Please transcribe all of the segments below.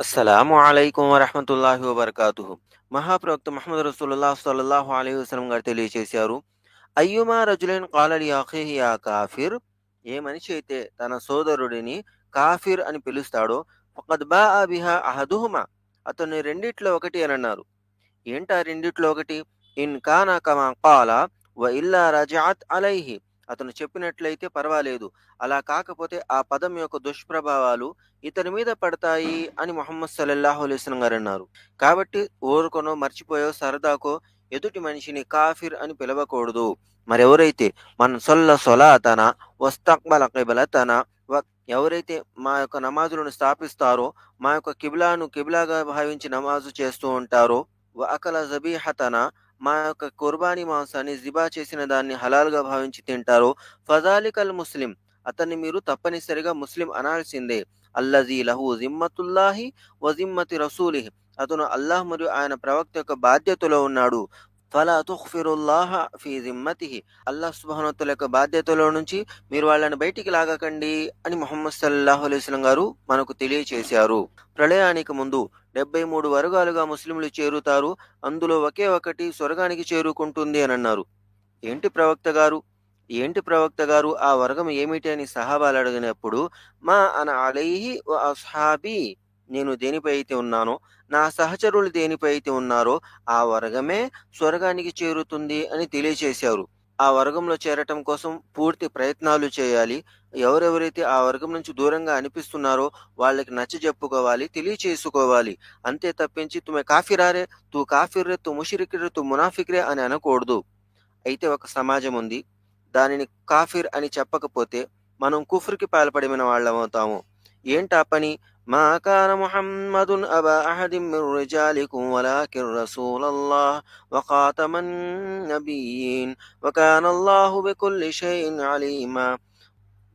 అస్సలాము అయికం వరహమతుల్లాహి వబర్కాతు మహాప్రవక్త మహమ్మద్ రసూలుల్లాహ్ సల్లల్లాహు అలైహి వసలం గారు తెలియజేశారు అయ్యుమా రజులైన్ కాలలి అఖిహి యా కాఫిర్? ఏ మనిషి అయితే తన సోదరుడిని కాఫిర్ అని పిలుస్తాడో ఫకద్ బా అబిహా అహదుహుమా. అతన్ని రెండిట్లో ఒకటి అని అన్నారు. ఏంటా రెండిట్లో ఒకటి? ఇన్ కానా కమా కాల వ ఇల్లా రజాత్ అలైహి. అతను చెప్పినట్లయితే పర్వాలేదు. అలా కాకపోతే ఆ పదం యొక్క దుష్ప్రభావాలు ఇతని మీద పడతాయి అని మొహమ్మద్ సల్లల్లాహు అలైస్లం గారు అన్నారు. కాబట్టి ఊరుకొనో మర్చిపోయో సరదాకో ఎదుటి మనిషిని కాఫిర్ అని పిలవకూడదు. మరెవరైతే మన సొల్ల సొలాతన వస్తక్బల కిబలతన వ ఎవరైతే మా యొక్క నమాజులను స్థాపిస్తారో మా యొక్క కిబిలాను కిబిలాగా భావించి నమాజు చేస్తూ ఉంటారో అకల జబీహతన మా యొక్క కుర్బానీ మాంసాన్ని జిబా చేసిన దాన్ని హలాల్గా భావించి తింటారో. ఫజాలికల్ ముస్లిం. అతన్ని మీరు తప్పనిసరిగా ముస్లిం అనాల్సిందే. అల్లజీ లహు జిమ్మతుల్లాహి వజిమ్మతి రసూలిహి. అతను అల్లాహ్ మరియు ఆయన ప్రవక్త యొక్క బాధ్యతలో ఉన్నాడు. ఫలా తుఖ్ఫిరుల్లాహ ఫీ జిమ్మతిహి అల్లాహ్ సుబ్హానతుల యొక్క బాధ్యతలో నుంచి మీరు వాళ్ళని బయటికి లాగకండి అని మొహమ్మద్ సల్లాహు అలైస్లం గారు మనకు తెలియచేశారు. ప్రళయానికి ముందు డెబ్బై మూడు వర్గాలుగా ముస్లింలు చేరుతారు. అందులో ఒకే ఒకటి స్వర్గానికి చేరుకుంటుంది అని అన్నారు. ఏంటి ప్రవక్త గారు? ఏంటి ప్రవక్త గారు? ఆ వర్గం ఏమిటి అని సహాబాలు అడిగినప్పుడు మా అన అలైహి అస్హాబీ నేను దేనిపై అయితే ఉన్నానో నా సహచరులు దేనిపై అయితే ఉన్నారో ఆ వర్గమే స్వర్గానికి చేరుతుంది అని తెలియచేశారు. ఆ వర్గంలో చేరటం కోసం పూర్తి ప్రయత్నాలు చేయాలి. ఎవరెవరైతే ఆ వర్గం నుంచి దూరంగా అనిపిస్తున్నారో వాళ్ళకి నచ్చ చెప్పుకోవాలి తెలియచేసుకోవాలి. అంతే తప్పించి తుమె కాఫిరారే తూ కాఫిర్రే తు ముషిరికిరే తు మునాఫిక్రే అని అనకూడదు. అయితే ఒక సమాజం ఉంది. దానిని కాఫిర్ అని చెప్పకపోతే మనం కుఫ్రికి పాల్పడిన వాళ్ళమవుతాము. ఏంటా పని? మా أبا أحد అబా رجالكم ولكن رسول الله وخاتم النبيين وكان الله بكل شيء عليما.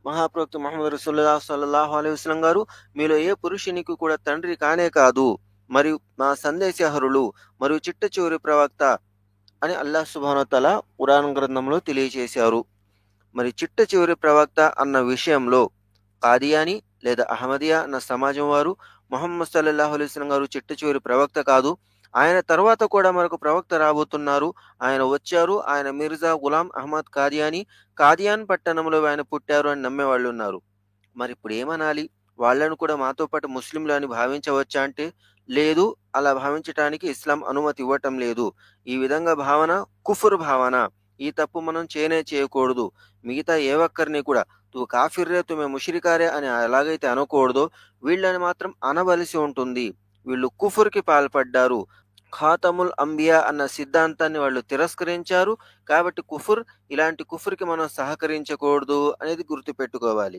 మహాప్రవక్త మహమ్మద్ రసూల్లా సల్లల్లాహు అలైహి వసల్లం గారు మీలో ఏ పురుషునికి కూడా తండ్రి కానే కాదు మరియు మా సందేశహరులు మరియు చిట్ట చివరి ప్రవక్త అని అల్లాహ్ సుబానతల పురాణ గ్రంథంలో తెలియజేశారు. మరి చిట్ట చివరి ప్రవక్త అన్న విషయంలో కాదియాని లేదా అహ్మదియా అన్న సమాజం వారు? మొహమ్మద్ సల్లాహు అలైస్లం గారు చిట్ట చివరి ప్రవక్త కాదు. ఆయన తర్వాత కూడా మరొక ప్రవక్త రాబోతున్నారు. ఆయన వచ్చారు. ఆయన మిర్జా గులాం అహ్మద్ కాదియాని కాదియాన్ పట్టణంలో ఆయన పుట్టారు అని నమ్మే వాళ్ళు ఉన్నారు. మరి ఇప్పుడు ఏమనాలి? వాళ్ళను కూడా మాతో పాటు ముస్లింలు అని భావించవచ్చా అంటే లేదు. అలా భావించటానికి ఇస్లాం అనుమతి ఇవ్వటం లేదు. ఈ విధంగా భావన కుఫుర్ భావన. ఈ తప్పు మనం చేయనే చేయకూడదు. మిగతా ఏ ఒక్కరిని కూడా తు కాఫిర్రే తుమే ముషిరికారే అని ఎలాగైతే అనకూడదో వీళ్ళని మాత్రం అనవలసి ఉంటుంది. వీళ్ళు కుఫుర్కి పాల్పడ్డారు. ఖాతముల్ అంబియా అన్న సిద్ధాంతాన్ని వాళ్ళు తిరస్కరించారు. కాబట్టి కుఫుర్ ఇలాంటి కుఫుర్కి మనం సహకరించకూడదు అనేది గుర్తుపెట్టుకోవాలి.